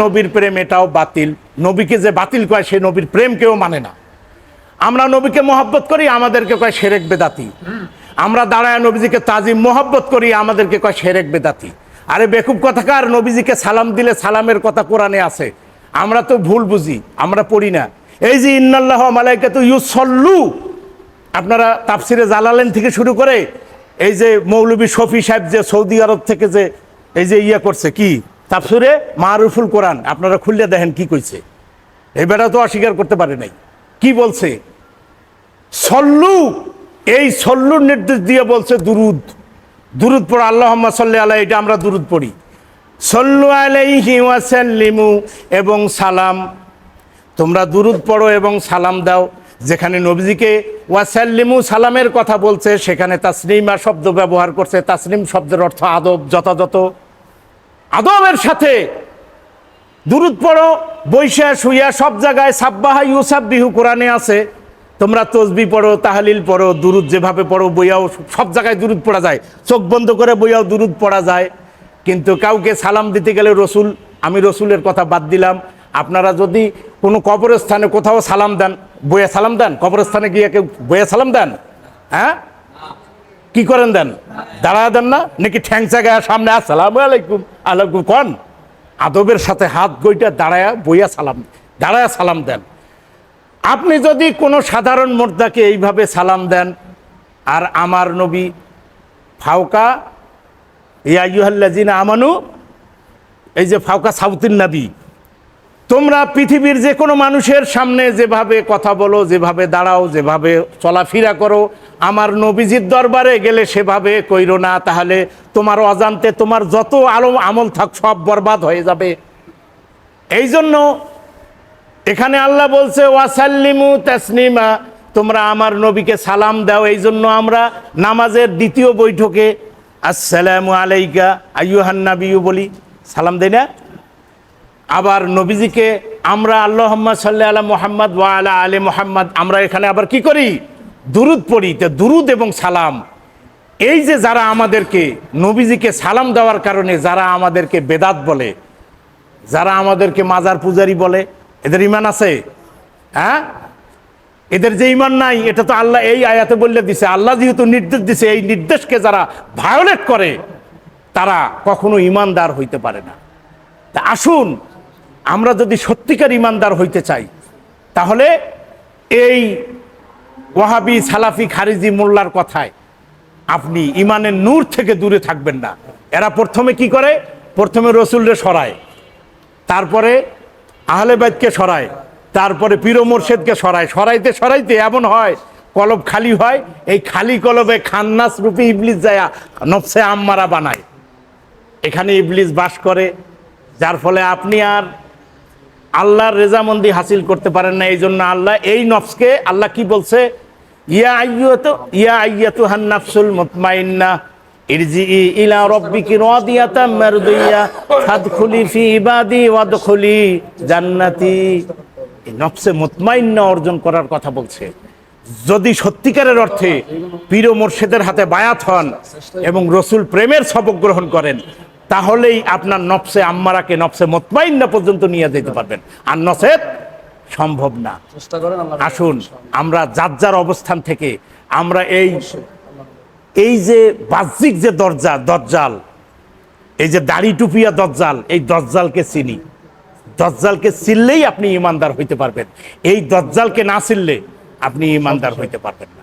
নবীর প্রেম এটাও বাতিল। নবীকে যে বাতিল কয়, সে নবীর প্রেম কেউ মানে না। আমরা নবীকে মহব্বত করি, আমাদেরকে কয় সেরেক বেদাতি। আমরা দাঁড়ায় নবীজিকে তাজিম মহব্বত করি, আমাদেরকে কয় সেরেক বেদাতি। আরে বেকুব কথাকার নবীজিকে সালাম দিলে সালামের কথা কোরআনে আছে। আমরা তো ভুল বুঝি, আমরা পড়ি না। এই যে ইন্নাল্লাহ মালাইকে তো ইউসল্লু, আপনারা তাফসিরে জালালেন থেকে শুরু করে, এই যে মৌলবী শফি সাহেব যে সৌদি আরব থেকে যে, এই যে ইয়া করছে, কি? তাফসিরে মারুফুল কোরআন, আপনারা খুললে দেখেন কি কইছে। এই তো অস্বীকার করতে পারে নাই। কি বলছে? সল্লু, এই সল্লুর নির্দেশ দিয়ে বলছে দুরুদ। দুরুদ পড়ো আল্লাহ সাল্লি আল্লাহ এটা আমরা দুরুদ পড়ি। সল্লু আলাই আলাইহি ওয়াসাল্লিমু, এবং সালাম। তোমরা দুরুদ পড়ো এবং সালাম দাও। যেখানে নবীজিকে ওয়াসাল্লিমু, সালামের কথা বলছে, সেখানে তাসনিমা শব্দ ব্যবহার করছে। তাসনিম শব্দের অর্থ আদব, যথাযথ। আদবের সাথে দুরুদ পড়ো, বৈশা, শুইয়া, সব জায়গায় সাব্বাহা ইউসাব বিহু কোরআনে আছে। তোমরা তসবি পড়ো, তাহালিল পড়ো, দুরুদ যেভাবে পড়ো, বইয়াও সব জায়গায় দুরুদ পড়া যায়। চোখ বন্ধ করে বইয়াও দুরুদ পড়া যায়। কিন্তু কাউকে সালাম দিতে গেলে রসুল, আমি রসুলের কথা বাদ দিলাম। আপনারা যদি কোনো কবরস্থানে কোথাও সালাম দেন, বইয়া সালাম দেন? কবরস্থানে গিয়ে কেউ বইয়া সালাম দেন? হ্যাঁ? কি করেন দেন? দাঁড়া দেন না? নাকি ঠ্যাং চাগায় সামনে, আসসালাম আলাইকুম। আলাইকুম, কন? আদবের সাথে হাত গইটা দাঁড়ায়া বইয়া সালাম, দাঁড়ায়া সালাম দেন। আপনি যদি কোনো সাধারণ মোর্দাকে এইভাবে সালাম দেন, আর আমার নবী ফাউকা ইয়াইহাল্লাজিনা আমানু, এই যে ফাউকা সাউতিন নবী তোমরা পৃথিবীর যে কোনো মানুষের সামনে যেভাবে কথা বলো, যেভাবে দাঁড়াও, যেভাবে চলাফেরা করো, আমার নবীজির দরবারে গেলে সেভাবে কইরো না, তাহলে তোমার অজান্তে তোমার যত আলো আমল থাক সব বরবাদ হয়ে যাবে। এই জন্য এখানে আল্লাহ বলছে, ওয়াসাল্লিমু তাসনিমা তোমরা আমার নবীকে সালাম দাও। এই জন্য আমরা নামাজের দ্বিতীয় বৈঠকে, আসসালামু আলাইকা আইয়ুহান নাবিয়ু বলি। সালাম দেই না। আবার নবীজিকে আমরা আল্লাহ সাল্লাহ আলা মোহাম্মদ ওয়া আলা আলে মোহাম্মদ, আমরা এখানে আবার কি করি? দুরুদ পড়ি, তো দুরুদ এবং সালাম। এই যে যারা আমাদেরকে নবীজিকে সালাম দেওয়ার কারণে যারা আমাদেরকে বেদাত বলে, যারা আমাদেরকে মাজার পূজারি বলে, এদের ইমান আছে? হ্যাঁ? এদের যে ইমান নাই, এটা তো আল্লাহ এই আয়াতে বললে দিছে। আল্লাহ যেহেতু নির্দেশ দিছে, এই নির্দেশকে যারা ভায়োলেট করে, তারা কখনো ইমানদার হইতে পারে না। তা আসুন আমরা যদি সত্যিকার ইমানদার হইতে চাই, তাহলে এই ওয়াহাবি, সালাফি, খারিজি, মোল্লার কথায় আপনি ইমানের নূর থেকে দূরে থাকবেন না। এরা প্রথমে কি করে? প্রথমে রসুলরে সরায়, তারপরে আহলে বাইতকে সরায়, তারপরে পীর মোর্শেদকে সরায়। সরাইতে সরাইতে এমন হয়, কলব খালি হয়, এই খালি কলবে খান্নাস রূপে ইবলিস যায় নফসে আম্মারা বানায়। এখানে ইবলিস বাস করে, যার ফলে আপনি আর আল্লাহর রেজামন্দি হাসিল করতে পারেন না এই জন্য আল্লাহ এই নফসকে আল্লাহ কি বলছে? ইয়া আইয়াত, ইয়া আইয়াতু হান নাফসুল মুতমাইন্না ইরজি ইলা রাব্বিকি রাদিয়াতাম মারদিয়া ফাদখুলি ফি ইবাদি ওয়াদখুলি জান্নাতি। এই নফসে মুতমাইন্না অর্জন করার কথা বলছে। যদি সত্যিকারের অর্থে পীর মোর্শেদের হাতে বায়াত হন এবং রসুল প্রেমের শপথ গ্রহণ করেন তাহলেই আপনার নফসে আম্মারাকে নফসে মোতমাইন্না পর্যন্ত নিয়ে যেতে পারবেন। আর নসেদ সম্ভব না। আসুন আমরা যার যার অবস্থান থেকে আমরা এই এই যে বাহ্যিক যে দরজা দরজাল এই যে দাড়ি টুপিয়া দরজাল এই দরজালকে চিনি। দরজালকে চিনলেই আপনি ইমানদার হইতে পারবেন। এই দরজালকে না চিনলে আপনি ইমানদার হইতে পারবেন না।